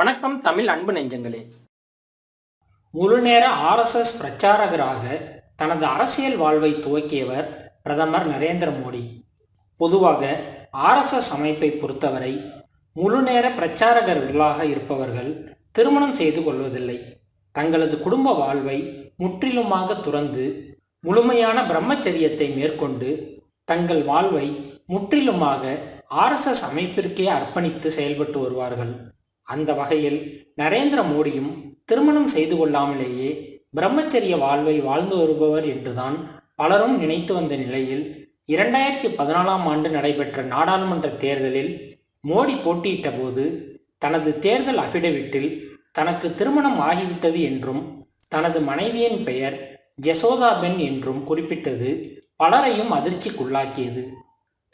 வணக்கம் தமிழ் அன்பு நெஞ்சங்களே. முழுநேர ஆர்எஸ்எஸ் பிரச்சாரகராக தனது அரசியல் வாழ்வை துவக்கியவர் பிரதமர் நரேந்திர மோடி. பொதுவாக ஆர்எஸ்எஸ் அமைப்பை பொறுத்தவரை முழுநேர பிரச்சாரகர்களாக இருப்பவர்கள் திருமணம் செய்து கொள்வதில்லை. தங்களது குடும்ப வாழ்வை முற்றிலுமாக துறந்து முழுமையான பிரம்மச்சரியத்தை மேற்கொண்டு தங்கள் வாழ்வை முற்றிலுமாக ஆர்எஸ்எஸ் அமைப்பிற்கே அர்ப்பணித்து செயல்பட்டு வருவார்கள். அந்த வகையில் நரேந்திர மோடியும் திருமணம் செய்து கொள்ளாமலேயே பிரம்மச்சரிய வாழ்வை வாழ்ந்து வருபவர் என்றுதான் பலரும் நினைத்து வந்த நிலையில் இரண்டாயிரத்தி பதினாலாம் ஆண்டு நடைபெற்ற நாடாளுமன்ற தேர்தலில் மோடி போட்டியிட்ட போது தனது தேர்தல் அபிடவிட்டில் தனக்கு திருமணம் ஆகிவிட்டது என்றும் தனது மனைவியின் பெயர் ஜெசோதாபென் என்றும் குறிப்பிட்டது பலரையும் அதிர்ச்சிக்குள்ளாக்கியது.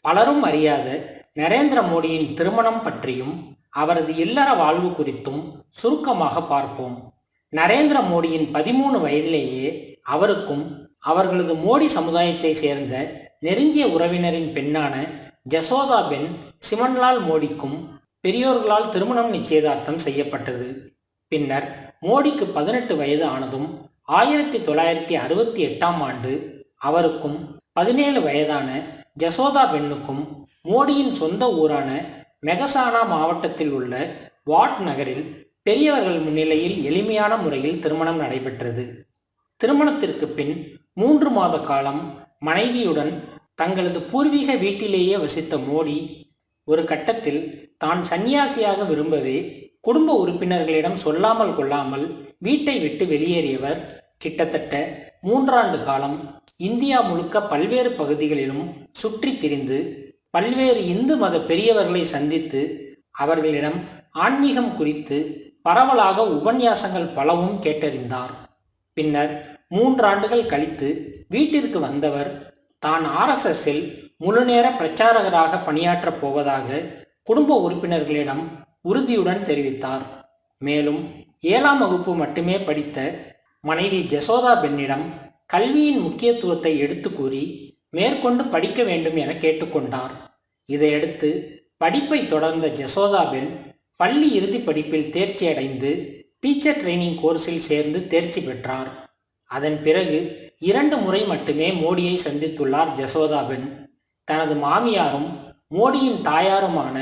பலரும் அறியாத நரேந்திர மோடியின் திருமணம் பற்றியும் அவரது இல்லற வாழ்வு குறித்தும் சுருக்கமாக பார்ப்போம். நரேந்திர மோடியின் பதிமூணு வயதிலேயே அவருக்கும் அவர்களது மோடி சமுதாயத்தை சேர்ந்த நெருங்கிய உறவினரின் பெண்ணான ஜசோதா பெண் சிவன்லால் மோடிக்கும் பெரியோர்களால் திருமணம் நிச்சயதார்த்தம் செய்யப்பட்டது. பின்னர் மோடிக்கு பதினெட்டு வயது ஆனதும் ஆயிரத்தி தொள்ளாயிரத்தி அறுபத்தி எட்டாம் ஆண்டு அவருக்கும் பதினேழு வயதான ஜசோதா பெண்ணுக்கும் மோடியின் சொந்த ஊரான மெகசானா மாவட்டத்தில் உள்ள வாட் நகரில் பெரியவர்கள் முன்னிலையில் எளிமையான முறையில் திருமணம் நடைபெற்றது. திருமணத்திற்கு பின் மூன்று மாத காலம் மனைவியுடன் தங்களது பூர்வீக வீட்டிலேயே வசித்த மோடி ஒரு கட்டத்தில் தான் சந்நியாசியாக விரும்பவே குடும்ப உறுப்பினர்களிடம் சொல்லாமல் கொள்ளாமல் வீட்டை விட்டு வெளியேறியவர் கிட்டத்தட்ட மூன்றாண்டு காலம் இந்தியா முழுக்க பல்வேறு பகுதிகளிலும் சுற்றி திரிந்து பல்வேறு இந்து மத பெரியவர்களை சந்தித்து அவர்களிடம் ஆன்மீகம் குறித்து பரவலாக உபன்யாசங்கள் பலவும் கேட்டறிந்தார். பின்னர் மூன்றாண்டுகள் கழித்து வீட்டிற்கு வந்தவர் தான் ஆர்எஸ்எஸ்ஸில் முழுநேர பிரச்சாரகராக பணியாற்றப் போவதாக குடும்ப உறுப்பினர்களிடம் உறுதியுடன் தெரிவித்தார். மேலும் ஏழாம் வகுப்பு மட்டுமே படித்த மனைவி ஜசோதா பெண்ணிடம் கல்வியின் முக்கியத்துவத்தை எடுத்து கூறி மேற்கொண்டு படிக்க வேண்டும் என கேட்டுக்கொண்டார். இதையடுத்து படிப்பை தொடர்ந்த ஜசோதாபென் பள்ளி இறுதி படிப்பில் தேர்ச்சி அடைந்து டீச்சர் ட்ரைனிங் கோர்ஸில் சேர்ந்து தேர்ச்சி பெற்றார். அதன் பிறகு இரண்டு முறை மட்டுமே மோடியை சந்தித்துள்ளார் ஜசோதாபென் தனது மாமியாரும் மோடியின் தாயாருமான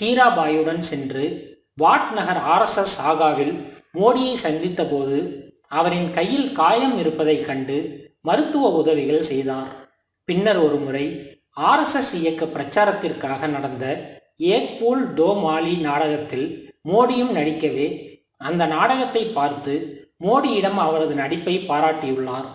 ஹீராபாயுடன் சென்று வாட் நகர் ஆர்எஸ்எஸ் ஆகாவில் மோடியை சந்தித்தபோது அவரின் கையில் காயம் இருப்பதைக் கண்டு மருத்துவ உதவிகள் செய்தார். பின்னர் ஒரு முறை ஆர்எஸ்எஸ் இயக்க பிரச்சாரத்திற்காக நடந்த ஏக்பூல் டோ மாலி நாடகத்தில் மோடியும் நடிக்கவே அந்த நாடகத்தை பார்த்து மோடியிடம் அவரது நடிப்பை பாராட்டியுள்ளார்.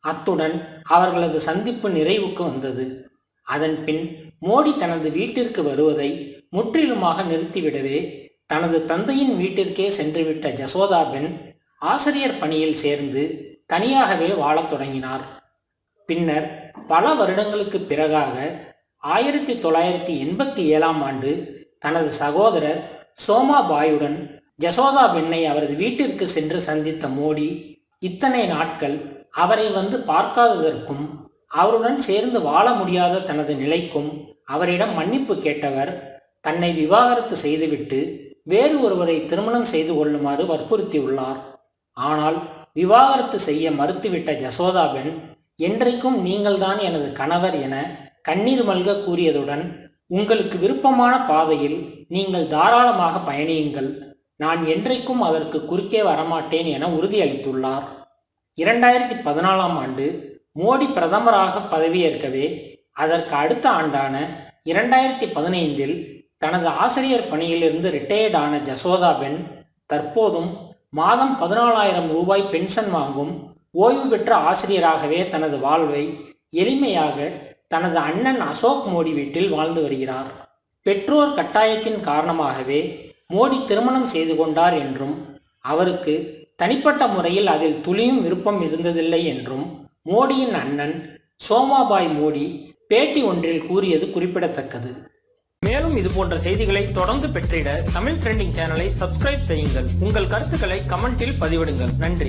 அத்துடன் அவர்களது சந்திப்பு நிறைவுக்கு வந்தது. அதன் பின் மோடி தனது வீட்டிற்கு வருவதை முற்றிலுமாக நிறுத்திவிடவே தனது தந்தையின் வீட்டிற்கே சென்றுவிட்ட ஜசோதாபென் ஆசிரியர் பணியில் சேர்ந்து தனியாகவே வாழத் தொடங்கினார். பின்னர் பல வருடங்களுக்கு பிறகாக ஆயிரத்தி தொள்ளாயிரத்தி எண்பத்தி ஏழாம் ஆண்டு தனது சகோதரர் சோமாபாயுடன் ஜசோதா பெண்ணை அவரது வீட்டிற்கு சென்று சந்தித்த மோடி இத்தனை நாட்கள் அவரை வந்து பார்க்காததற்கும் அவருடன் சேர்ந்து வாழ முடியாத தனது நிலைக்கும் அவரிடம் மன்னிப்பு கேட்டவர் தன்னை விவாகரத்து செய்துவிட்டு வேறு ஒருவரை திருமணம் செய்து கொள்ளுமாறு வற்புறுத்தியுள்ளார். ஆனால் விவாகரத்து செய்ய மறுத்துவிட்ட ஜசோதாபென் என்றைக்கும் நீங்கள்தான் எனது கணவர் என கண்ணீர் மல்க கூறியதுடன் உங்களுக்கு விருப்பமான பாதையில் நீங்கள் தாராளமாக பயணியுங்கள். நான் என்றைக்கும் அதற்கு குறுக்கே வரமாட்டேன் என உறுதியளித்துள்ளார். இரண்டாயிரத்தி பதினாலாம் ஆண்டு மோடி பிரதமராக பதவியேற்கவே அதற்கு அடுத்த ஆண்டான இரண்டாயிரத்தி பதினைந்தில் தனது ஆசிரியர் பணியிலிருந்து ரிட்டையர்டான ஜசோதா பென் தற்போதும் மாதம் பதினாலாயிரம் ரூபாய் பென்ஷன் வாங்கும் ஓய்வு பெற்ற ஆசிரியராகவே தனது வாழ்வை எளிமையாக தனது அண்ணன் அசோக் மோடி வீட்டில் வாழ்ந்து வருகிறார். பெற்றோர் கட்டாயத்தின் காரணமாகவே மோடி திருமணம் செய்து கொண்டார் என்றும் அவருக்கு தனிப்பட்ட முறையில் அதில் துளியும் விருப்பம் இருந்ததில்லை என்றும் மோடியின் அண்ணன் சோமாபாய் மோடி பேட்டி ஒன்றில் கூறியது குறிப்பிடத்தக்கது. மேலும் இது போன்ற செய்திகளை தொடர்ந்து பெற்றிட தமிழ் ட்ரெண்டிங் சேனலை சப்ஸ்கிரைப் செய்யுங்கள். உங்கள் கருத்துக்களை கமெண்டில் பதிவிடுங்கள். நன்றி.